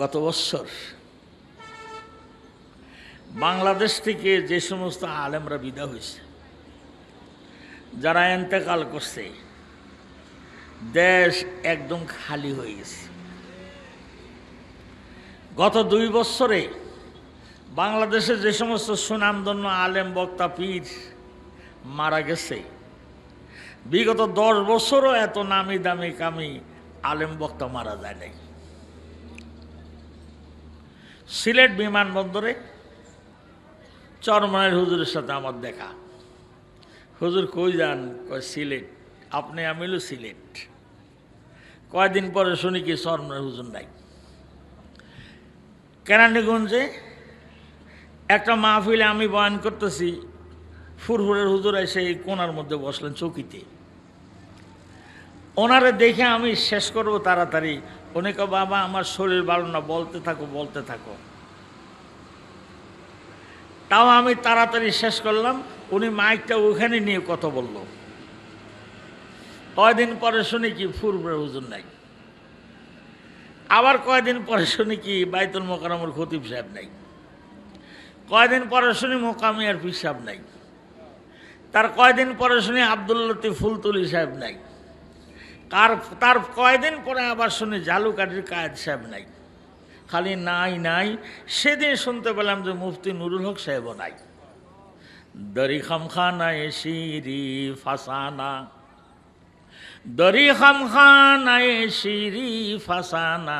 গত বছর বাংলাদেশ থেকে যে সমস্ত আলেমরা বিদা হয়েছে, যারা এন্তেকাল করছে, দেশ একদম খালি হয়ে গেছে। গত দুই বছরে বাংলাদেশে যে সমস্ত সুনামধন্য আলেম বক্তা পীর মারা গেছে, বিগত দশ বছরও এত নামি দামি কামি আলেম বক্তা মারা যায় নাই। সিলেট বিমানবন্দরে চরমনের হুজুরের সাথে আমার দেখা। হুজুর কই যান? কয়, সিলেট। আপনি আমিলু সিলেট। কয়দিন পরে শুনি কি চরমনের হুজুর নাই। কেরানীগঞ্জে একটা মাহফিলে আমি বয়ান করতেছি, ফুরফুরের হুজুর এসে এই কোনার মধ্যে বসলেন চৌকিতে। ওনারে দেখে আমি শেষ করব তাড়াতাড়ি। উনি কো বাবা, আমার শরীর ভালো না, বলতে থাকো বলতে থাকো। তাও আমি তাড়াতাড়ি শেষ করলাম, উনি মাইকটা ওখানে নিয়ে কথা বলল। কয়দিন পরে শুনি কি ফুরফুরের হুজুর নাই। আবার কয়দিন পরে শুনি কি বাইতুল মোকারমর খতিব সাহেব নাই। কয়দিন পরে শুনি মোকামিয়ার পীর সাহেব নাই। তার কয়দিন পরে শুনি আব্দুল লতিফ ফুলতুলি সাহেব নাই। কার, তার কয়দিন পরে আবার শুনি জালুকাঠির কায়েদ সাহেব নাই। খালি নাই নাই, সেদিন শুনতে পেলাম যে মুফতি নুরুল হক সাহেবও নাই। দরি খামখানা শিরি ফাসানা। দরি খামখানা শিরি ফাসানা।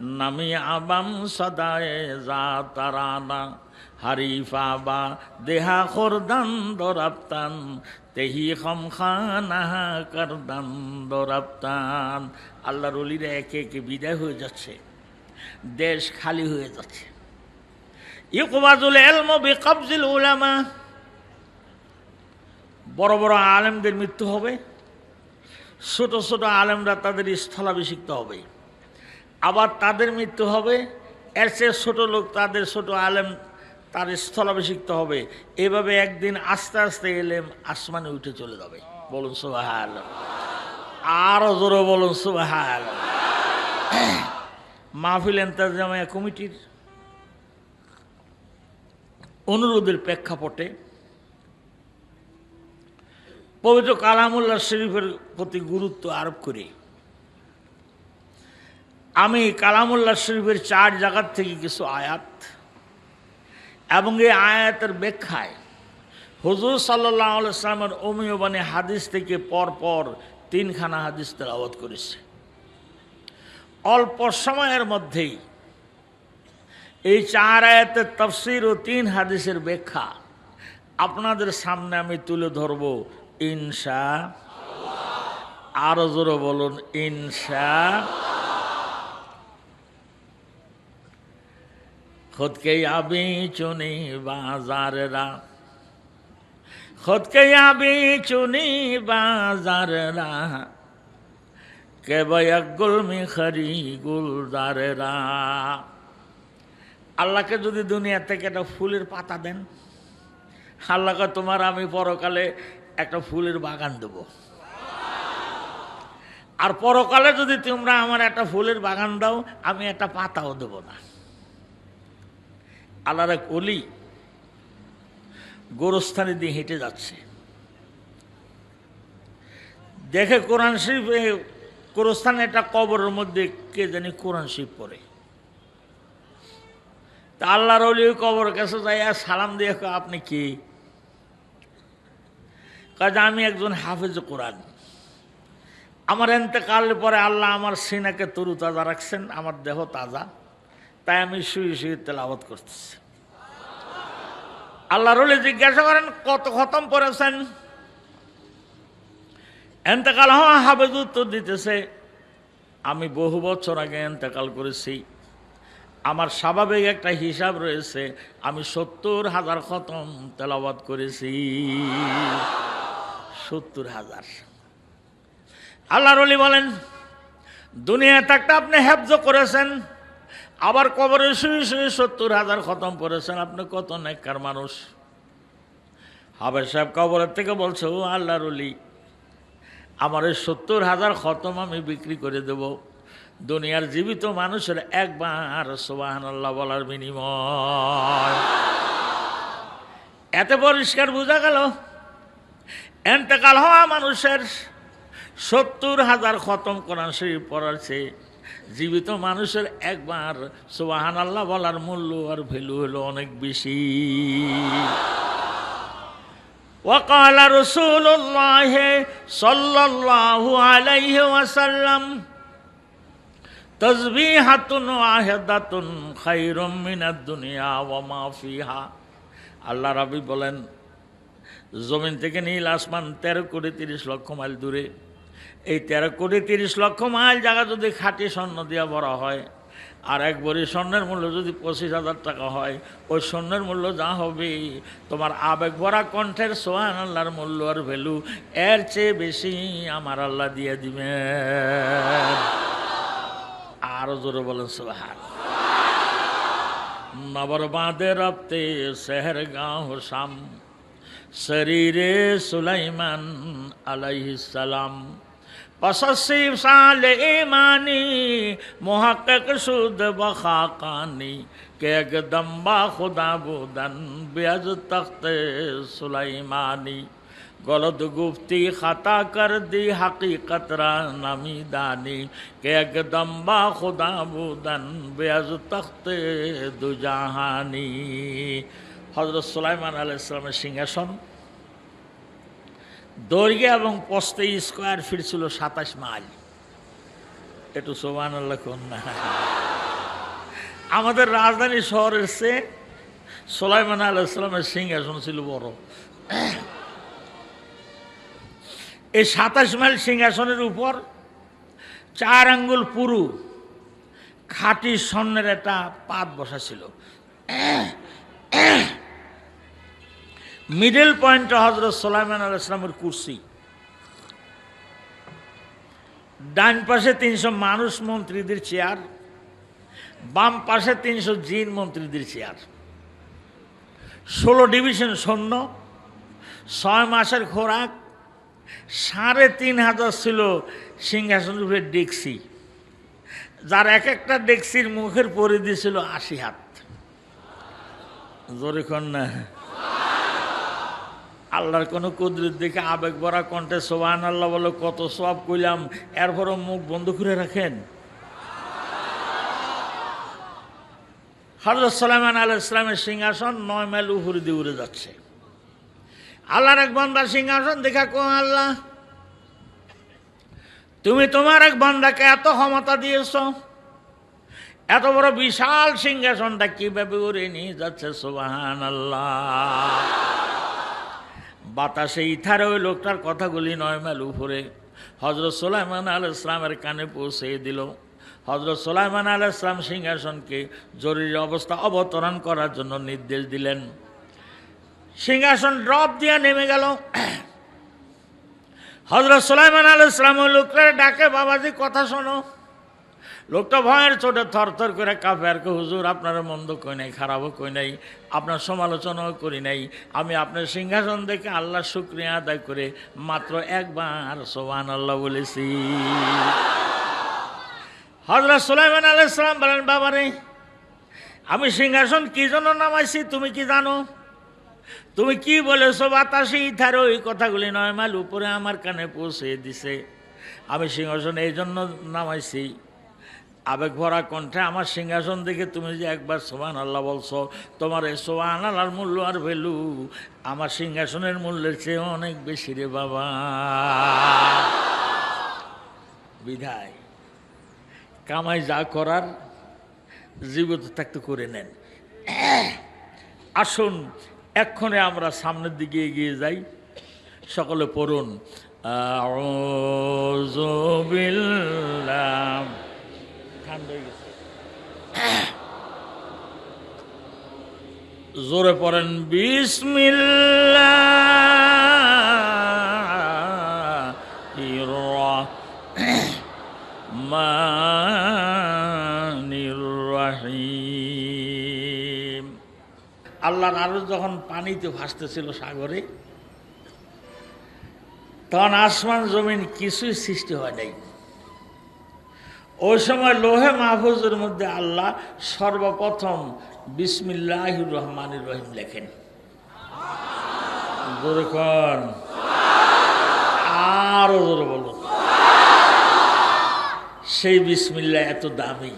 নামি আবাম সদায় যা তারানা। হারিফা বা দেহা খোরদান দরাপ্তান তেহি খামখানা করদান দরাপ্তান আল্লাহর অলিরা একে একে বিদায় হয়ে যাচ্ছে, দেশ খালি হয়ে যাচ্ছে। ইকবাজুল এলম বিকবজিল উলামা, বড় বড় আলেমদের মৃত্যু হবে, ছোট ছোট আলেমরা তাদের স্থলাভিষিক্ত হবে। আবার তাদের মৃত্যু হবে, এর চেয়ে ছোট লোক, তাদের ছোট আলেম তার স্থলাভিষিক্ত হবে। এভাবে একদিন আস্তে আস্তে এলেম আসমানে উঠে চলে যাবে। বলুন সুবাহাল আরও জোরে বলুন সুবাহাল মাহফিল এন্তাজামিয়া কমিটির অনুরোধের প্রেক্ষাপটে পবিত্র কালামুল্লাহ শরীফের প্রতি গুরুত্ব আরোপ করে। আমি কালামুল্লাহ শরীফের চার জায়গার থেকে কিছু আয়াত এবং এই আয়াতের ব্যাখ্যায় হুজুর সাল্লামের অমিয়বাণী হাদিস থেকে পর পর তিনখানা হাদিস তেলাওয়াত করেছে। অল্প সময়ের মধ্যেই এই চার আয়াতের তফসির ও তিন হাদিসের ব্যাখ্যা আপনাদের সামনে আমি তুলে ধরব ইনসা আরও জোরে বলুন ইনসা খোদকেই আবি চুনি বাজাররা। খোদকেই আবি চুনি বাজাররা। কেবয়া গুলমি খরি গুলদারেরা আল্লাহকে যদি দুনিয়া থেকে একটা ফুলের পাতা দেন, আল্লাহকে তোমার আমি পরকালে একটা ফুলের বাগান দেব। আর পরকালে যদি তোমরা আমার একটা ফুলের বাগান দাও, আমি একটা পাতাও দেব না। আল্লাহর এক অলি গোরস্থানে দিয়ে হেঁটে যাচ্ছে। দেখে কোরআন শরীফে গোরস্থানে একটা কবরের মধ্যে কে জানি কোরআন শরীফ পড়ে। তা আল্লাহর অলি ওই কবর কাছে যাই আর সালাম দিয়ে আপনি কি? কাজে আমি একজন হাফেজ কোরআন। আমার এতেকালের পরে আল্লাহ আমার সিনাকে তরু তাজা রাখছেন, আমার দেহ তাজা। তাই আমি শুয়ে শুয়ে তেলাওয়াত করতেছি আল্লাহ জিজ্ঞাসা করেন, কত খতম পড়েছেন? এতেকাল হওয়া হাবেজ উত্তর দিতেছে, আমি বহু বছর আগে এতেকাল করেছি। আমার স্বাভাবিক একটা হিসাব রয়েছে, আমি সত্তর হাজার খতম তেলাবাদ করেছি। সত্তর হাজার। আল্লাহ রলি বলেন দুনিয়া থাকতে আপনি হেফজ করেছেন আবার কবরে শুয়ে শুয়ে সত্তর হাজার খতম করেছেন আপনি কত নেককার মানুষ। হাবের সাহেব কবরের থেকে বলছে, ও আল্লাহর অলি আমার এই সত্তর হাজার খতম আমি বিক্রি করে দেব। দুনিয়ার জীবিত মানুষের একবার সোবাহান আল্লাহ বলার বিনিময়। এত পরিষ্কার বোঝা গেল এন্তেকাল হওয়া মানুষের সত্তর হাজার খতম কোরআন শরীফ পড়ার চেয়ে জীবিত মানুষের একবার সোবাহান আল্লাহ বলার মূল্য আর ভ্যালু হলো অনেক বেশি وقال رسول الله صلى الله عليه وسلم تسبيحة واحدة خير من الدنيا وما فيها আল্লাহ রাবি বলেন জমিন থেকে নীল আসমান তেরো কোটি তিরিশ লক্ষ মাইল দূরে এই তেরো কোটি তিরিশ লক্ষ মাইল জায়গা যদি খাঁটি স্বর্ণ দিয়া ভরা হয়, আর এক বড়ি স্বর্ণের মূল্য যদি পঁচিশ হাজার টাকা হয়, ওই স্বর্ণের মূল্য যা হবে, তোমার আবেগ ভরা কণ্ঠের সোহান আল্লাহর মূল্য আর ভ্যালু এর চেয়ে বেশি আমার আল্লাহ দিয়ে দিবে আরও জোরে বলেন সোহান নবর বাঁধে রপ্তে শহর গাঁও শাম, শরীরে সুলাইমান আলাইহিস সালাম। পশিব সাল ইমানি মহাকক সুদ বখাকানি। কেক দম্বা খুদা বুদন বেজ তখত সুলাইমানি। গলত গুফতি খাতা কর দি হাকিকত নামি দানি কেক দম্বা খুদা বুদন বেজ তখত দুজাহানি। হজরত সুলাইমান আলাইসলামের সিংহাসন দৈর্ঘ্য এবং পস্তে স্কোয়ার ফিট ছিল সাতাশ মাইল। একটু সোমান আমাদের রাজধানী শহরের সে সোলাইমান আলাহ ইসলামের সিংহাসন ছিল বড়। এই সাতাশ মাইল সিংহাসনের উপর চার আঙ্গুল পুরু খাঁটি স্বর্ণের একটা পাত বসা ছিল। মিডল পয়েন্টে হজরত সোলাইমান আল ইসলামের কুর্সি। ডান পাশে তিনশো মানুষ মন্ত্রীদের চেয়ার, বাম পাশে তিনশো জিন মন্ত্রীদের চেয়ার। ষোলো ডিভিশন সৈন্য, ছয় মাসের খোরাক, সাড়ে তিন হাজার ছিল সিংহাসন রূপে ডেক্সি। যার এক একটা ডেক্সির মুখের পরিধি ছিল আশি হাত। জোরে কন না। আল্লাহর কোনো কুদরত দেখে আবেগ ভরা কণ্ঠে সোহান আল্লাহ বলে, কত সব কইলাম, এরপরও মুখ বন্ধ করে রাখেন? হজরত সালামান আল ইসলামের সিংহাসন নয় মাইল উপরে দিয়ে উড়ে যাচ্ছে। আল্লাহর এক বান্দার সিংহাসন দেখা কো আল্লাহ, তুমি তোমার এক বান্দাকে এত ক্ষমতা দিয়েছ, এত বড় বিশাল সিংহাসনটা কীভাবে উড়ে নিয়ে যাচ্ছে সোবাহান আল্লাহ বাতাসে ইথারে ওই লোকটার কথাগুলি নয় মাইল উপরে। হজরত সোলাইমান আল ইসলামের কানে পৌঁছে দিল। হজরত সোলাইমান আল ইসলাম সিংহাসনকে জরুরি অবস্থা অবতরণ করার জন্য নির্দেশ দিলেন। সিংহাসন ড্রপ দিয়ে নেমে গেল। হজরত সোলাইমান আল ইসলাম ওই লোকটার ডাকে, বাবাজি, কথা শোনো। লোকটা ভয়ের চোটে থরথর করে কাঁপে আর কে, হুজুর আপনার মন্দ কই নাই খারাপও কই নাই আপনার সমালোচনাও করি নাই আমি আপনার সিংহাসন দেখে আল্লাহ শুক্রিয়া আদায় করে মাত্র একবার সোহান আল্লাহ বলেছি। হজরত সুলাইমান আলাহ ইসলাম বলেন বাবারে আমি সিংহাসন কি জন্য নামাইছি তুমি কি জানো? তুমি কি বলেছ বাতাসে ইথার ওই কথাগুলি নয় মাইল উপরে আমার কানে পৌঁছে দিছে। আমি সিংহাসন এই জন্য নামাইছি আবেগ ভরা কণ্ঠে আমার সিংহাসন দেখে তুমি যে একবার সোহান আল্লাহ বলছো, তোমার এই সোহান আল্লাহর মূল্য আর ভ্যালু আমার সিংহাসনের মূল্যের চেয়ে অনেক বেশি রে বাবা। বিধায়, কামাই যা করার, জীবিত থাকতে করে নেন। আসুন, এক্ষণে আমরা সামনের দিকে এগিয়ে যাই। সকলে পড়ুন, আউযু বিল্লাহ ঠান্ডা হয়ে গেছে জোরে পড়েন বিসমিল্লাহ রহিম। আল্লাহর আরও যখন পানিতে ভাসতেছিল সাগরে, তখন আসমান জমিন কিছুই সৃষ্টি হয় নাই। ওই সময় লোহে মাহফুজের মধ্যে আল্লাহ সর্বপ্রথম বিসমিল্লাহ রহমান রহিম লেখেন। জোরে কন। আরও জোরে বলুন। সেই বিসমিল্লা এত দামি।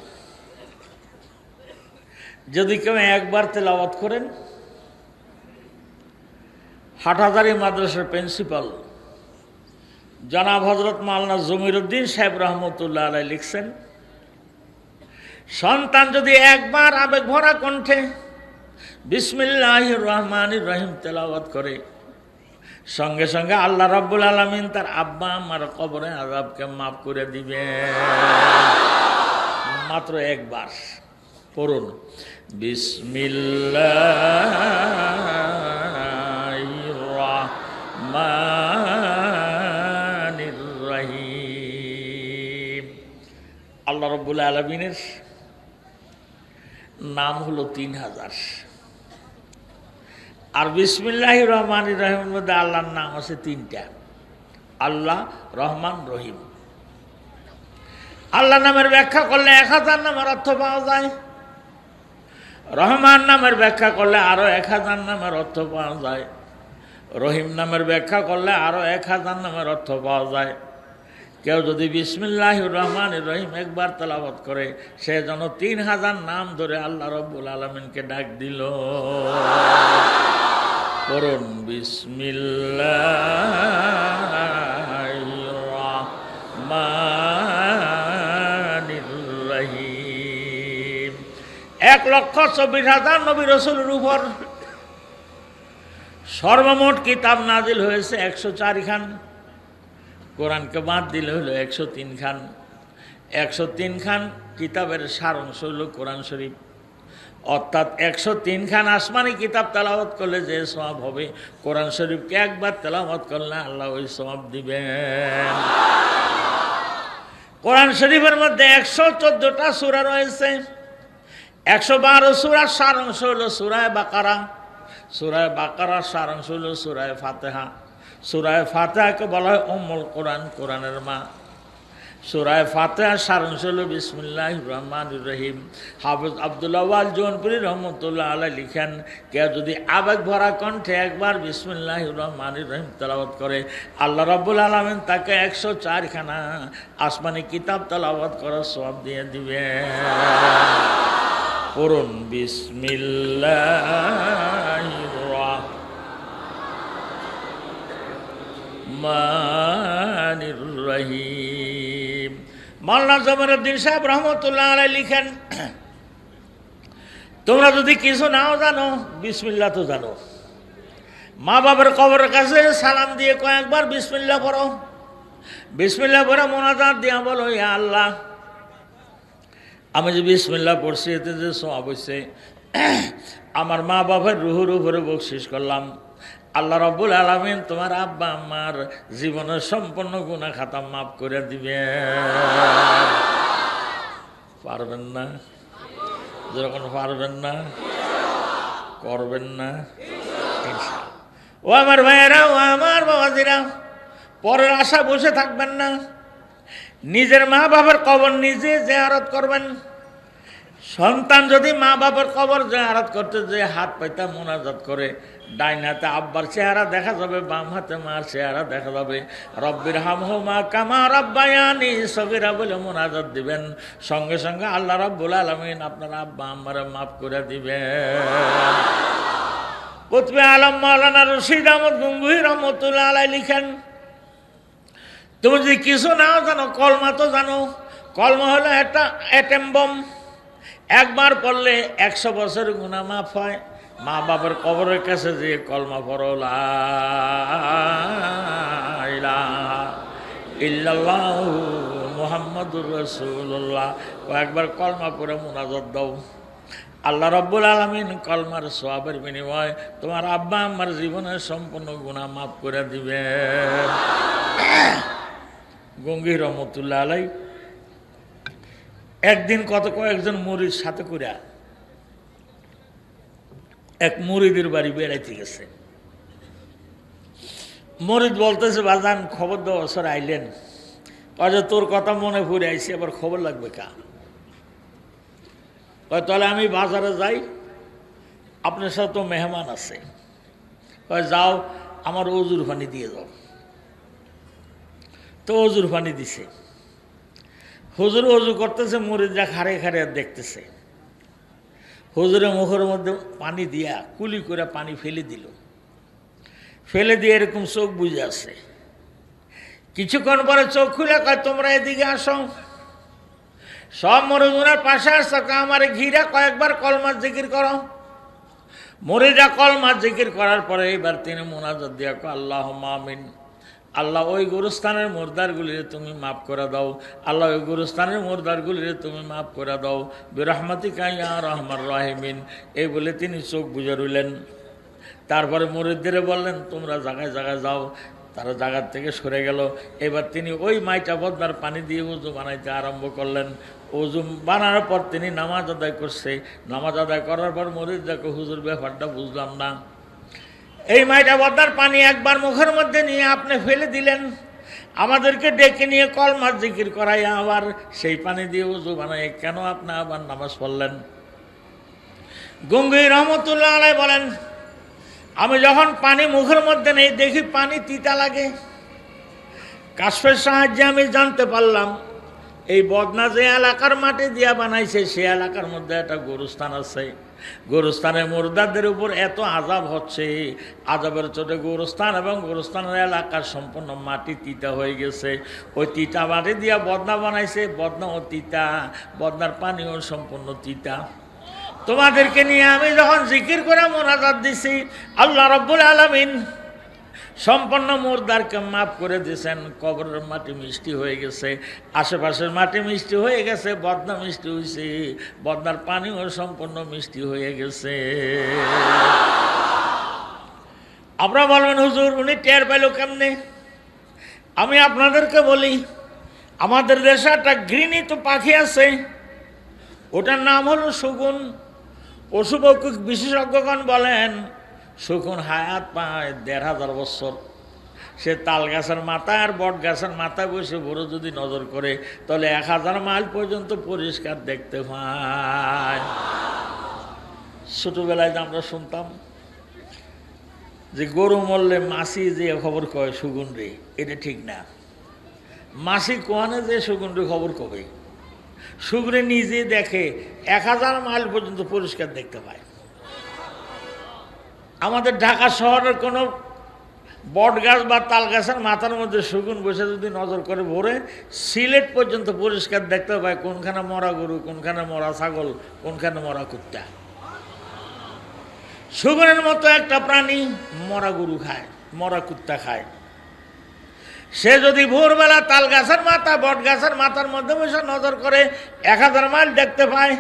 যদি কেউ একবার তেলাওয়াত করেন, হাটহাজারি মাদ্রাসার প্রিন্সিপাল জনাব হজরত মাওলানা জমিরুদ্দিন সাহেব রহমতুল্লাহ আলাই লিখছেন, সন্তান যদি একবার আবেগ ভরা কণ্ঠে বিসমিল্লাহ রহমান রহিম তেলাওয়াত করে, সঙ্গে সঙ্গে আল্লাহ রব্বুল আলমিন তার আব্বা আমার কবরে আজাবকে মাফ করে দিবে মাত্র একবার পড়ুন। বিসমিল্লাহির আল্লাহ রব্বুল আলমিনের নাম হলো তিন হাজার। আর বিসমিল্লাহ রহমান রহিমের মধ্যে আল্লাহর নাম আছে তিনটা। আল্লাহ রহমান রহিম। আল্লাহ নামের ব্যাখ্যা করলে এক হাজার নামের অর্থ পাওয়া যায়। রহমান নামের ব্যাখ্যা করলে আরও এক হাজার নামের অর্থ পাওয়া যায়। রহিম নামের ব্যাখ্যা করলে আরও এক হাজার নামের অর্থ পাওয়া যায়। কেউ যদি বিসমিল্লাহ রহমান রহিম একবার তেলাবত করে, সে যেন তিন হাজার নাম ধরে আল্লাহ রব্বুল আলমিনকে ডাক দিল। করুন বিসমিল্লাহিম এক লক্ষ চব্বিশ হাজার নবী রসুলের উপর সর্বমোট কিতাব নাজিল হয়েছে একশো চারি খান কোরআনকে বাদ দিলে হলো একশো তিন খান। একশো তিন খান কিতাবের সারাংশ হলো কোরআন শরীফ। অর্থাৎ একশো তিন খান আসমানি কিতাব তেলাওয়াত করলে যে সব হবে, কোরআন শরীফকে একবার তেলাওয়াত করলে আল্লাহ ওই সব দিবেন। কোরআন শরীফের মধ্যে একশো চোদ্দটা সুরা রয়েছে। একশো বারো সুরার সারাংশ হলো সুরায় বাকারা। সুরায় বাকারার সারাংশ হলো সুরায় ফাতেহা। সুরায় ফাতেহাকে বলা হয় অমল কোরআন, কোরআনের মা। সুরায় ফাতেহা সারাংশ বিসমুল্লাহ রহমান রহিম। হাফিজ আবদুল্লাহ ওয়াল জৌনপুরি রহমতুল্লাহ আলাই লিখেন, কেউ যদি আবেগ ভরা কণ্ঠে একবার বিসমুল্লাহ রহমান রহিম তেলাওয়াত করে, আল্লাহ রব্বুল আলমিন তাকে একশো চারখানা আসমানি কিতাব তেলাওয়াত করার সব দিয়ে দিবে। পড়ুন বিসমিল্লাহ রহমানির রহিম। মাল্লা জমরুদ্দিন সাহেব রহমতুল্লাহ আলাই লিখেন, তোমরা যদি কিছু নাও জানো বিসমিল্লা তো জানো। মা বাবার কবরের কাছে সালাম দিয়ে কয়েকবার বিসমিল্লা করো বিসমিল্লা পড়ে মোনাজাত দিয়া বলো ইয়া আল্লাহ, আমি যে বিসমিল্লা পড়ছি, এতে যে সব হয়েছে আমার মা বাবার রুহুর উপরে বকশিস করলাম। আল্লাহ রব্বুল আলমিন তোমার আব্বা আমার জীবনের সম্পূর্ণ গুণা খাতা মাফ করে দিবে পারবেন না? যখন পারবেন না, করবেন না। ও আমার ভাইয়েরা, ও আমার বাবাজিরা, পরের আশা বসে থাকবেন না। নিজের মা বাবার কবর নিজে জেয়ারত করবেন। সন্তান যদি মা বাবার কবর জেয়ারত করতে যে হাত পাইতা মোনাজাত করে ডাইন হাতে আব্বার চেহারা দেখা যাবে, বাম হাতে মার চেহারা দেখা যাবে। রব্বির হাম মা কামা রব্বায়ানি সবিরা বলে মোনাজাত দিবেন। সঙ্গে সঙ্গে আল্লাহ রব্বুল আলমিন আপনার আব্বা আম্মারে মাফ করে দিবেন। কুতবে আলম মাওলানা রশিদ আহমদ গঙ্গুহি রহমতুল্লাহ আলাই লিখেন, তুমি যদি কিছু নাও জানো, কলমা তো জানো। কলমা হলো একটা অ্যাটেম বম একবার পড়লে একশো বছর গুণা মাফ হয় মা বাবার কবরের কাছে যে কলমা পড়ো ইল্লাল্লাহ মুহাম্মদুর রসুল্লাহ কয়েকবার কলমা পড়ে মোনাজত দাও। আল্লাহ রব্বুল আলমিন কলমার সোয়াবের বিনিময় তোমার আব্বা আমার জীবনের সম্পূর্ণ গুণা মাফ করে দিবে গঙ্গি রহমতুল্লাহ আলাই একদিন কত কয়েকজন মুড়ির সাথে করে এক মুড়িদের বাড়ি বেড়াইতে গেছে। মরিদ বলতেছে, বাজান, খবর দেওয়া বছর আইলেন। যে, তোর কথা মনে পড়ে আইসি আবার খবর লাগবে কা? তাহলে আমি বাজারে যাই, আপনার সাথে তো মেহমান আছে। যাও, আমার অজুর পানি দিয়ে যাও তো অজুর পানি দিছে। হুজুর অজু করতেছে, মরিদরা খারে খারে দেখতেছে। হুজুরের মুখের মধ্যে পানি দিয়া কুলি করে পানি ফেলে দিল। ফেলে দিয়ে এরকম চোখ বুঝে আছে। কিছুক্ষণ পরে চোখ খুলে কয়, তোমরা এদিকে আসো। সব মরুজুনার পাশে আসতো আমার ঘিরা কয়েকবার কলমার জিকির করো। মরিরা কলমার জিকির করার পরে এবার তিনি মোনাজাত দিয়া আল্লাহ মামিন আল্লাহ ওই গুরুস্থানের মুর্দারগুলিরে তুমি মাফ করে দাও। আল্লাহ ওই গুরুস্থানের মুর্দারগুলিরে তুমি মাফ করে দাও। বিরহমাতি কাইয়া রহমান রাহিমিন। এই বলে তিনি চোখ বুঝে রইলেন। তারপরে মুরিদদের বললেন, তোমরা জায়গায় জায়গায় যাও। তারা জায়গার থেকে সরে গেল। এবার তিনি ওই মাইটা বদনার পানি দিয়ে উজু বানাইতে আরম্ভ করলেন। উজু বানানোর পর তিনি নামাজ আদায় করছে। নামাজ আদায় করার পর মরিদ দেখো হুজুর, ব্যাপারটা বুঝলাম না। এই মাইটা বদনার পানি একবার মুখের মধ্যে নিয়ে আপনি ফেলে দিলেন। আমাদেরকে ডেকে নিয়ে কল মাছ জিকির করাই আবার সেই পানি দিয়ে উজু বানাই কেন আপনি আবার নামাজ পড়লেন? গঙ্গুই রহমতুল্লাহ আলাই বলেন, আমি যখন পানি মুখের মধ্যে নেই, দেখি পানি তিতা লাগে। কাশ্মের সাহায্যে আমি জানতে পারলাম, এই বদনা যে এলাকার মাটি দিয়া বানাইছে, সে এলাকার মধ্যে একটা গরুস্থান আছে। গরুস্থানের মোরদাদের উপর এত আজাব হচ্ছে আজাবের চোটে গোরস্থান এবং গোরস্থানের এলাকার সম্পূর্ণ মাটি তিতা হয়ে গেছে। ওই তিতা মাটি দিয়া বদনা বানাইছে, বদনা ও তিতা, বদনার পানিও সম্পূর্ণ তিতা। তোমাদেরকে নিয়ে আমি যখন জিকির করে মোনাজাত দিছি, আল্লাহ রব্বুল আলমিন সম্পন্ন মুর্দারকে মাফ করে দিয়েছেন, কবরের মাটি মিষ্টি হয়ে গেছে, আশেপাশের মাটি মিষ্টি হয়ে গেছে, বদনা মিষ্টি হয়েছে বদনার পানিও সম্পূর্ণ মিষ্টি হয়ে গেছে। আপনারা বলবেন, হুজুর, উনি টের পাইল কেমনে? আমি আপনাদেরকে বলি, আমাদের দেশে একটা ঘৃণিত পাখি আছে, ওটার নাম হলো শগুন পশু বিশেষজ্ঞগণ বলেন শকুন হায়াত পায় দেড় হাজার বছর। সে তাল গাছের মাথায় আর বট গাছের মাথায় বসে বড় যদি নজর করে, তাহলে এক হাজার মাইল পর্যন্ত পরিষ্কার দেখতে পায় ছোটবেলায় যে আমরা শুনতাম যে গরু মরলে মাসি যে খবর কয়, সুগুন এটা ঠিক না। মাসি কোয়ানে যে সুগুন খবর কবে? সুগুনে নিজে দেখে এক হাজার মাইল পর্যন্ত পরিষ্কার দেখতে পায়। আমাদের ঢাকা শহরের কোনো বট গাছ বা তাল গাছের মাথার মধ্যে শগুন বসে যদি নজর করে ভরে, সিলেট পর্যন্ত পরিষ্কার দেখতে পায় কোনখানে মরা গরু, কোনখানে মরা ছাগল, কোনখানে মরা কুত্তা। শগুনের মতো একটা প্রাণী মরা গরু খায়, মরা কুত্তা খায়। সে যদি ভোরবেলা তাল গাছের মাথা, বট গাছের মাথার মধ্যে বসে নজর করে, এক হাজার মাইল দেখতে পায়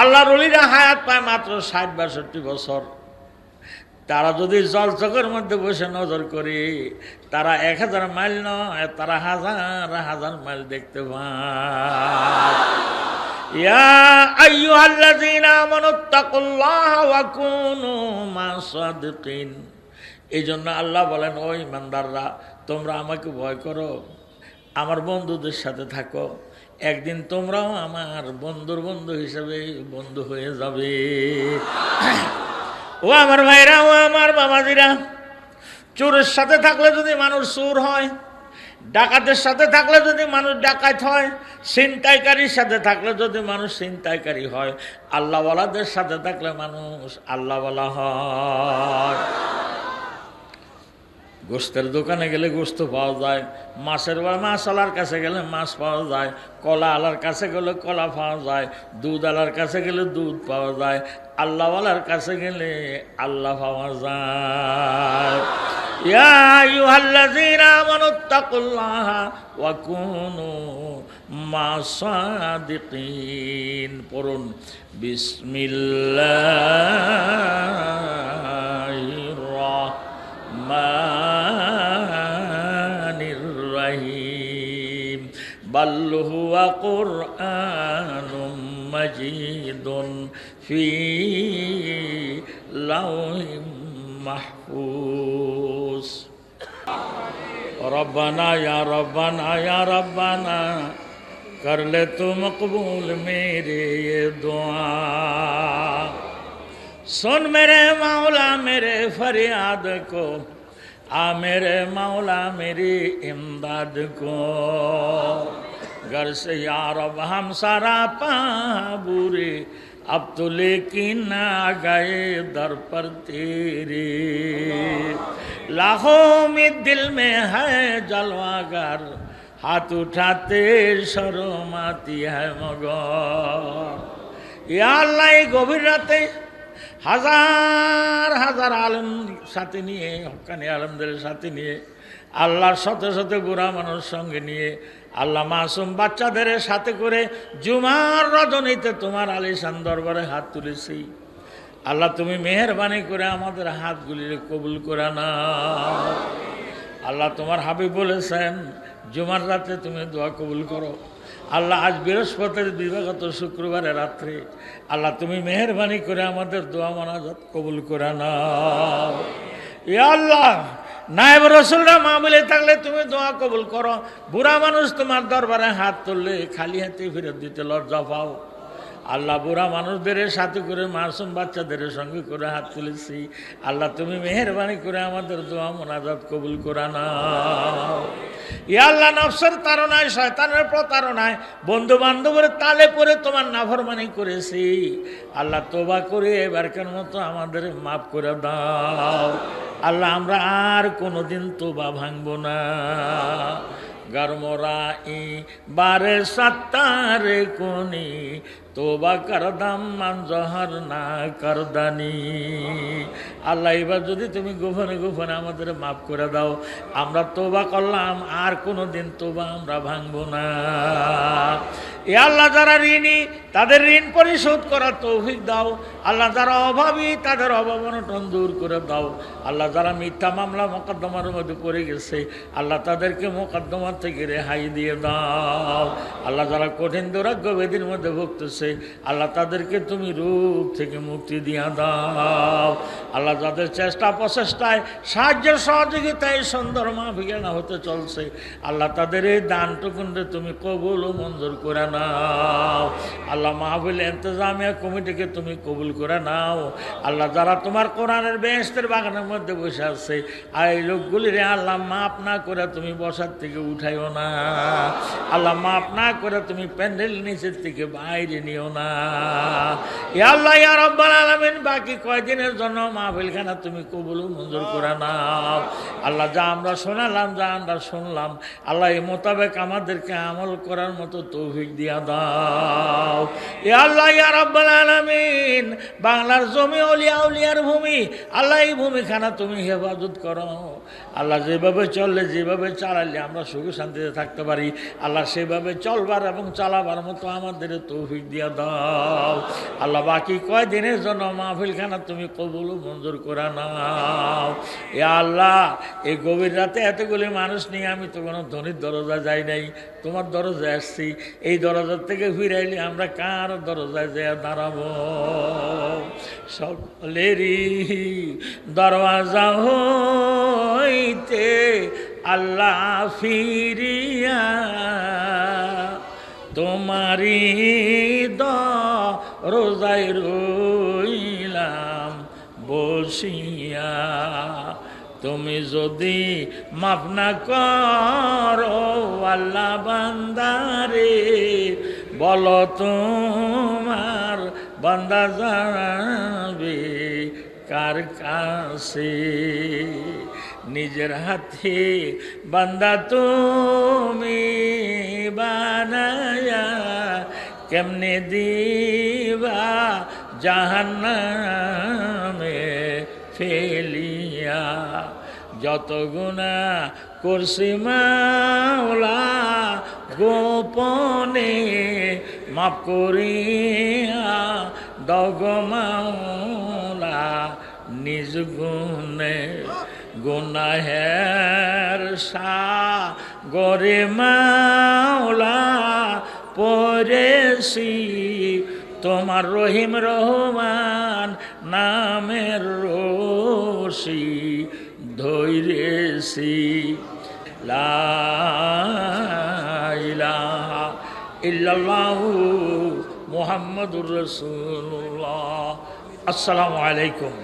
আল্লাহ রলিরা হায়াত পায় মাত্র ষাট, বাষট্টি বছর। তারা যদি জল চোখের মধ্যে বসে নজর করে, তারা এক হাজার মাইল নয়, তারা হাজার হাজার মাইল দেখতে পায়। এই জন্য আল্লাহ বলেন ওই ইমানদাররা তোমরা আমাকে ভয় করো। আমার বন্ধুদের সাথে থাকো। একদিন তোমরাও আমার বন্ধুর বন্ধু হিসেবে বন্ধু হয়ে যাবে। ও আমার ভাইরা, ও আমার বাবাজিরা, চোরের সাথে থাকলে যদি মানুষ চোর হয়, ডাকাতের সাথে থাকলে যদি মানুষ ডাকাত হয়, ছিনতাইকারীর সাথে থাকলে যদি মানুষ ছিনতাইকারী হয়, আল্লাহওয়ালাদের সাথে থাকলে মানুষ আল্লাহওয়ালা হয়। গোস্তের দোকানে গেলে গোস্ত পাওয়া যায়, মাছের বা মাছ আলার কাছে গেলে মাছ পাওয়া যায়, কলা আলার কাছে গেলে কলা পাওয়া যায়, দুধ আলার কাছে গেলে দুধ পাওয়া যায়, আল্লাহওয়ালার কাছে গেলে আল্লাহ পাওয়া যায়। পড়ুন। বিসমিল্লাহ। وقرآن مجيد في لوح محفوظ. ربنا يا ربنا يا ربنا کر لے تو مقبول میری یہ دعا. سن میرے مولا میرے فریاد کو آ میرے مولا میری امداد کو. घर से यार अब हम सारा पाबूरे अब तो लेकिन आ गए दर पर तेरे लाखों में दिल में है जलवागर हाथ उठाते शर्म आती है मगर या अल्लाह এই গভীর রাতে হাজার হাজার আলম সাথে নিয়ে হকানি আলমদের সাথে নিয়ে আল্লাহর সাথে সাথে বুড়া মানুষ সঙ্গে নিয়ে আল্লাহ মাসুম বাচ্চাদের সাথে করে জুমার রজনীতে তোমার আলিশান দরবারে হাত তুলেছি। আল্লাহ তুমি মেহরবানি করে আমাদের হাতগুলির কবুল করে না আল্লাহ তোমার হাবিব বলেছেন, জুমার রাতে তুমি দোয়া কবুল করো। আল্লাহ আজ বৃহস্পতির দিবাগত শুক্রবারে রাত্রে আল্লাহ তুমি মেহরবানি করে আমাদের দোয়া মানাজাত কবুল করে ইয়া আল্লাহ নায়েব রসুলরা মা বলে থাকলে তুমি দোয়া কবুল করো। বুড়া মানুষ তোমার দরবারে হাত তুললে খালি হাতে ফেরত দিতে লজ্জা পাও। আল্লাহ বুড়া মানুষদের সাথে করে, মাসুম বাচ্চাদের সঙ্গে করে হাত তুলেছি। আল্লাহ তুমি মেহরবানি করে আমাদের দোয়া মোনাজাত কবুল করা ইয়া আল্লাহ, নফসের তারনায় শয়তানের প্রতারণায় বন্ধু বান্ধবের তালে পরে তোমার নাফরমানি করেছি। আল্লাহ তোবা করে এবারকার মতো আমাদের মাফ করে দাও। আল্লাহ, আমরা আর কোনোদিন তোবা ভাঙবো না। গরমরাই বারে সত্তারে কোনি তোবা করদাম মান জহর না করদানি আল্লাহ, এবার যদি তুমি গোপনে গোপনে আমাদের মাফ করে দাও, আমরা তোবা করলাম, আর কোনো দিন তোবা আমরা ভাঙবো না। এ আল্লাহ, যারা ঋণী, তাদের ঋণ পরিশোধ করার তৌফিক দাও। আল্লাহ, যারা অভাবী, তাদের অভাব অনটন দূর করে দাও। আল্লাহ, যারা মিথ্যা মামলা মোকদ্দমার মধ্যে পড়ে গেছে, আল্লাহ, তাদেরকে মোকদ্দমার থেকে রেহাই দিয়ে দাও। আল্লাহ, যারা কঠিন দুরাগ্য বেদির মধ্যে ভুগতেছে আল্লাহ তাদেরকে তুমি রূপ থেকে মুক্তি দিয়া দাও। আল্লাহ তাদের চেষ্টা প্রচেষ্টায় সাহায্য সহযোগিতায় সুন্দর মা ভিগানা হতে চলছে। আল্লাহ তাদের এই দানটুকুনরে তুমি কবুল ও মঞ্জুর করে নাও। আল্লাহ মাহবিল এন্তজামিয়া কমিটিকে তুমি কবুল করে নাও। আল্লাহ যারা তোমার কোরআনের বেহেস্তের বাগানের মধ্যে বসে আছে, আর এই লোকগুলি রে আল্লাহ মাপ না করে তুমি বসার থেকে উঠাইও না। আল্লাহ মাপ না করে তুমি প্যান্ডেল নিচের থেকে বাইরে নিও না। আল্লাহ, ইয়া রব্বাল আলামিন, বাকি কয়দিনের জন্য মাহফিলখানা তুমি কবুল মঞ্জুর করে নাও। আল্লাহ, যা আমরা শোনালাম, যা আমরা শুনলাম, আল্লাহ এই মোতাবেক আমাদেরকে আমল করার মতো তৌফিক দিয়া দাও। এ আল্লাহ, ইয়া রব্বাল আলামিন, বাংলার জমি অলিয়া উলিয়ার ভূমি, আল্লাহ এই ভূমিখানা তুমি হেফাজত করো। আল্লাহ, যেভাবে চললে, যেভাবে চালালে আমরা সুখ শান্তিতে থাকতে পারি। আল্লাহ, সেভাবে চলবার এবং চালাবার মতো আমাদের তৌফিক দিয়া দাও। আল্লাহ বাকি কয় দিনের জন্য মাহফিলখানা তুমি কবুল মঞ্জুর করে নাও। এ আল্লাহ এই গভীর রাতে এতগুলি মানুষ নিয়ে আমি তো কোনো ধনির দরজা যাই নাই, তোমার দরজায় আসছি। এই দরজার থেকে ফিরাইলে আমরা কার দরজায় যায় দাঁড়াবো? সকলেরই দরওয়াজা হইতে আল্লাহ ফিরিয়া তোমারি দ রোজাই রইলাম বসিয়া। তুমি যদি মাফ না করো আল্লাহ বান্দারে, বলো তোমার বান্দা যাবে কার কাছে? নিজের হাতে বান্দা তুমি বানায়া কেমনে দিবা জাহান্নামে ফেলিয়া? যত গুণা করছি মাওলা গোপনে মাপ করিয়া দগ মাওলা নিজ গুণে। গুনাহের সা গরে মাওলা পরেছি তোমার রহিম রহমান নামের রশি ধৈরেছি। লা ইলাহা ইল্লাল্লাহু মুহাম্মাদুর রাসূলুল্লাহ। আসসালামু আলাইকুম।